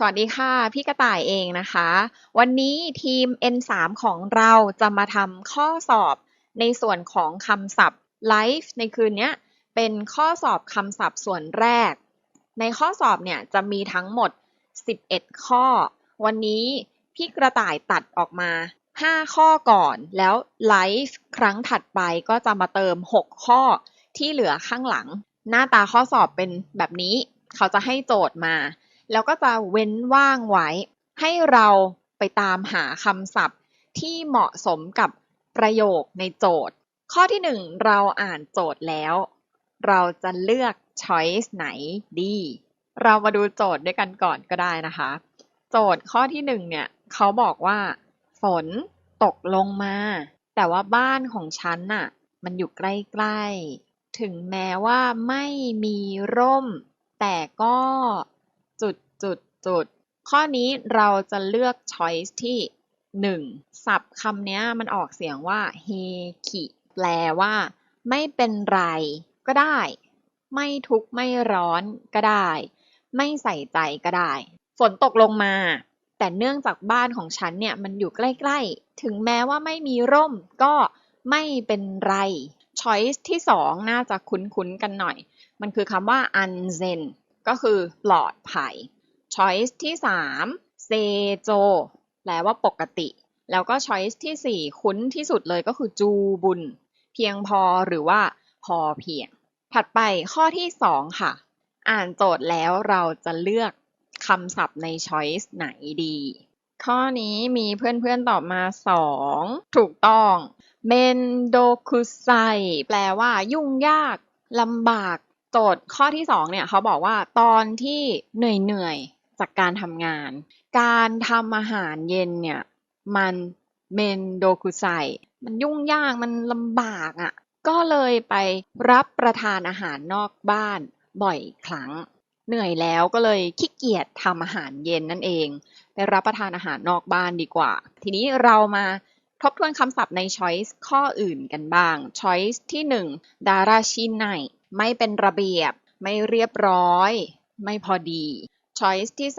สวัสดีค่ะ พี่กระต่ายเองนะคะ วันนี้ทีม N3 ของเราจะมาทำข้อสอบในส่วนของคำศัพท์ life ในคืนนี้เป็นข้อสอบคำศัพท์ส่วนแรก ในข้อสอบเนี่ยจะมีทั้งหมด 11 ข้อ วันนี้พี่กระต่ายตัดออกมา 5 ข้อก่อน แล้ว life ครั้งถัดไปก็จะมาเติม 6 ข้อที่เหลือข้างหลัง หน้าตาข้อสอบเป็นแบบนี้ เขาจะให้โจทย์มา แล้วก็จะเว้นว่างไว้ ให้เราไปตามหาคำศัพท์ที่เหมาะสมกับประโยคในโจทย์ ข้อที่หนึ่งเราอ่านโจทย์แล้ว เราจะเลือก choice ไหนดี เรามาดูโจทย์ด้วยกันก่อนก็ได้นะคะ โจทย์ข้อที่หนึ่งเนี่ยเขาบอกว่า ฝนตกลงมา แต่ว่าบ้านของฉันน่ะ มันอยู่ใกล้ๆ ถึงแม้ว่าไม่มีร่ม แต่ก็ จุดจุดข้อนี้เราจะเลือก choice ที่หนึ่งศัพท์คำนี้มันออกเสียงว่าเฮคิแปลว่า ไม่เป็นไรก็ได้ ไม่ทุกข์ไม่ร้อนก็ได้ ไม่ใส่ใจก็ได้ ฝนตกลงมา แต่เนื่องจากบ้านของฉันเนี่ย มันอยู่ใกล้ ๆ ถึงแม้ว่าไม่มีร่มก็ไม่เป็นไร choice ที่สองน่าจะคุ้นๆกันหน่อย มันคือคำว่า unzen ก็คือปลอดภัย choice ที่ 3 เซโจแปลว่าปกติ แล้วก็ choice ที่ 4 คุ้นที่สุดเลยก็คือจูบุญ เพียงพอหรือว่าพอเพียง ถัดไปข้อที่ 2 ค่ะ อ่านโจทย์แล้วเราจะเลือกคำศัพท์ใน choice ไหนดี ข้อนี้มีเพื่อนๆตอบมา 2 ถูกต้องเมนโดคุไซแปลว่ายุ่งยากลำบากโจทย์ข้อที่2เนี่ยเขาบอกว่าตอนที่เหนื่อยๆ จากการทำงาน การทำอาหารเย็นเนี่ย มันเมนโดคุไซมันยุ่งยากมันลำบากอะ่ะ ก็เลยไปรับประทานอาหารนอกบ้านบ่อยครั้ง เหนื่อยแล้วก็เลยขี้เกียจทำอาหารเย็นนั่นเอง ไปรับประทานอาหารนอกบ้านดีกว่า ทีนี้เรามาทบทวนคำศัพท์ใน choice ข้ออื่นกันบ้าง choice ที่ 1 ดาราชินไนไม่เป็นระเบียบ ไม่เรียบร้อย ไม่พอดี choice ที่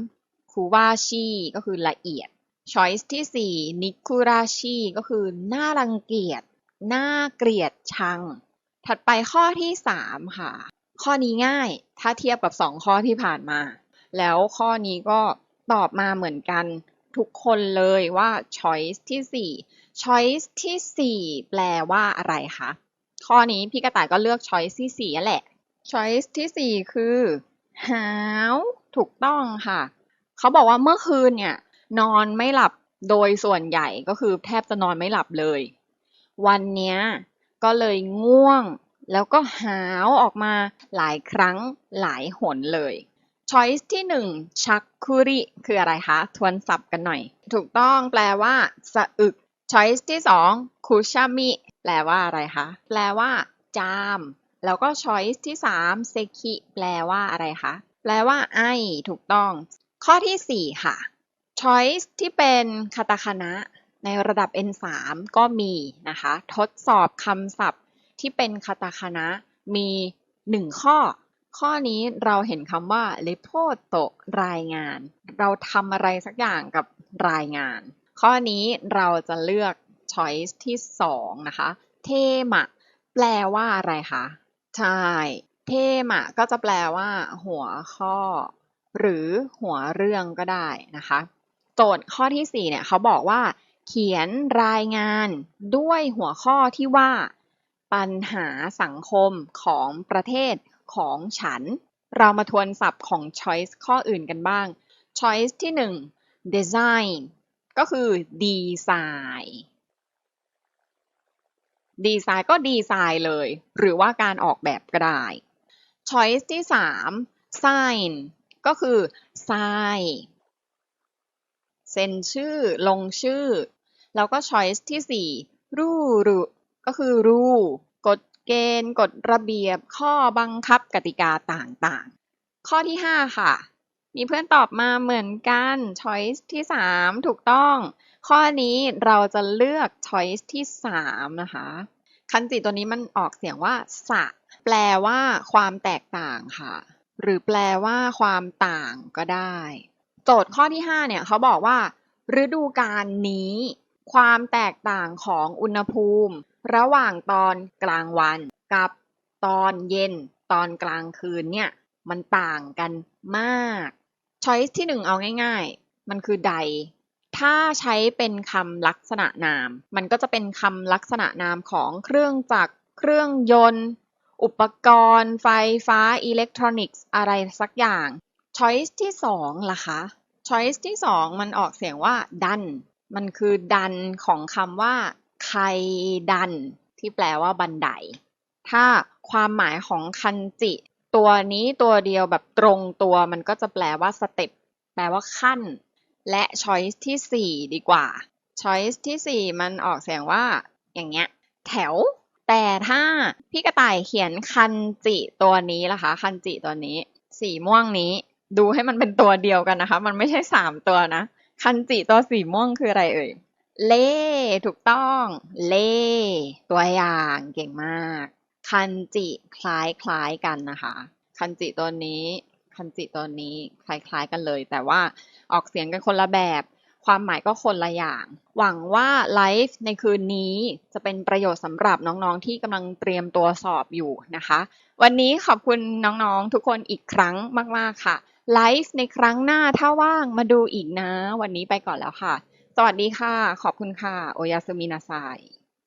3คูวาชิก็คือละเอียด choice ที่4นิคุราชิก็คือน่ารังเกียจน่าเกลียดชัง ถัดไปข้อที่3ค่ะ ข้อนี้ง่ายถ้าเทียบกับ2ข้อที่ผ่านมา แล้วข้อนี้ก็ตอบมาเหมือนกันทุกคนเลยว่า choice ที่ 4 choice ที่ 4 แปลว่าอะไรคะ ข้อนี้พี่กระต่ายก็เลือก choice ที่4แหละ choice ที่ 4 คือ หาวถูกต้องค่ะ เขาบอกว่าเมื่อคืนเนี่ย นอนไม่หลับโดยส่วนใหญ่ก็คือแทบจะนอนไม่หลับเลย วันนี้ก็เลยง่วง แล้วก็หาวออกมาหลายครั้งหลายหนเลย choice ที่หนึ่งชักคุริ คืออะไรคะ ทวนศัพท์กันหน่อย ถูกต้องแปลว่าสะอึก choice ที่สองคุชามิ แปลว่าอะไรคะ แปลว่า จาม แล้วก็ choice ที่สามเซคิแปลว่าอะไรคะ แปลว่าไอถูกต้อง ข้อที่สี่ค่ะ choice ที่เป็นคาตาคานะในระดับ N3 ก็มีนะคะ ทดสอบคำศัพท์ที่เป็นคาตาคานะมีหนึ่งข้อ ข้อนี้เราเห็นคำว่า report รายงาน เราทำอะไรสักอย่างกับรายงาน ข้อนี้เราจะเลือก choice ที่สองนะคะ เทมะ แปลว่าอะไรคะ ใช่เทมะก็จะแปลว่า หัวข้อ หรือหัวเรื่องก็ได้นะคะ โจทย์ข้อที่4เนี่ยเขาบอกว่า เขียนรายงานด้วยหัวข้อที่ว่า ปัญหาสังคมของประเทศของฉัน เรามาทวนศัพท์ของ choice ข้ออื่นกันบ้าง choice ที่1 design ก็คือดีไซน์ ดีไซน์ก็ดีไซน์เลย หรือว่าการออกแบบก็ได้ choice ที่ 3 sign ก็คือ sign เซ็นชื่อลงชื่อ แล้วก็ choice ที่ 4 รูรุก็คือรูกฎเกณฑ์กฎระเบียบข้อบังคับกติกาต่างๆ ข้อที่ 5 ค่ะ มีเพื่อนตอบมาเหมือนกัน choice ที่ 3 ถูกต้อง ข้อนี้เราจะเลือก choice ที่ 3 นะคะ คันจิตัวนี้มันออกเสียงว่า สะ แปลว่าความแตกต่างค่ะ หรือแปลว่าความต่างก็ได้ โจทย์ข้อที่ 5 เนี่ยเขาบอกว่า ฤดูกาลนี้ ความแตกต่างของอุณหภูมิ ระหว่างตอนกลางวันกับตอนเย็น ตอนกลางคืนเนี่ย มันต่างกันมาก choice ที่หนึ่งเอาง่าย ๆ มันคือใด ถ้าใช้เป็นคำลักษณะนาม มันก็จะเป็นคำลักษณะนามของเครื่องจักร เครื่องยนต์ อุปกรณ์ ไฟฟ้า อิเล็กทรอนิกส์ อะไรสักอย่าง choice ที่สองล่ะคะ choice ที่สองมันออกเสียงว่าดัน มันคือดันของคำว่าไคดัน ที่แปลว่าบันได ถ้าความหมายของคันจิ ตัวนี้ตัวเดียวแบบตรงตัวมันก็จะแปลว่าสเต็ปแปลว่าขั้น และ choice ที่สี่ดีกว่า choice ที่สี่มันออกเสียงว่าอย่างเงี้ยแถว แต่ถ้าพี่กระต่ายเขียนคันจิตัวนี้ล่ะคะ คันจิตัวนี้ สีม่วงนี้ ดูให้มันเป็นตัวเดียวกันนะคะ มันไม่ใช่สามตัวนะ คันจิตัวสีม่วงคืออะไรเอ่ยเล่ถูกต้อง เล่ตัวอย่างเก่งมาก คันจิคล้ายคล้ายๆกันนะคะ คันจิตัวนี้ คันจิตัวนี้คล้ายๆกันเลย แต่ว่าออกเสียงกันคนละแบบ ความหมายก็คนละอย่าง หวังว่าไลฟ์ในคืนนี้จะเป็นประโยชน์สำหรับน้องๆที่กำลังเตรียมตัวสอบอยู่นะคะ วันนี้ขอบคุณน้องๆทุกคนอีกครั้งมากๆค่ะ ไลฟ์ในครั้งหน้าถ้าว่างมาดูอีกนะ วันนี้ไปก่อนแล้วค่ะ สวัสดีค่ะ ขอบคุณค่ะ โอยาสุมินาไซ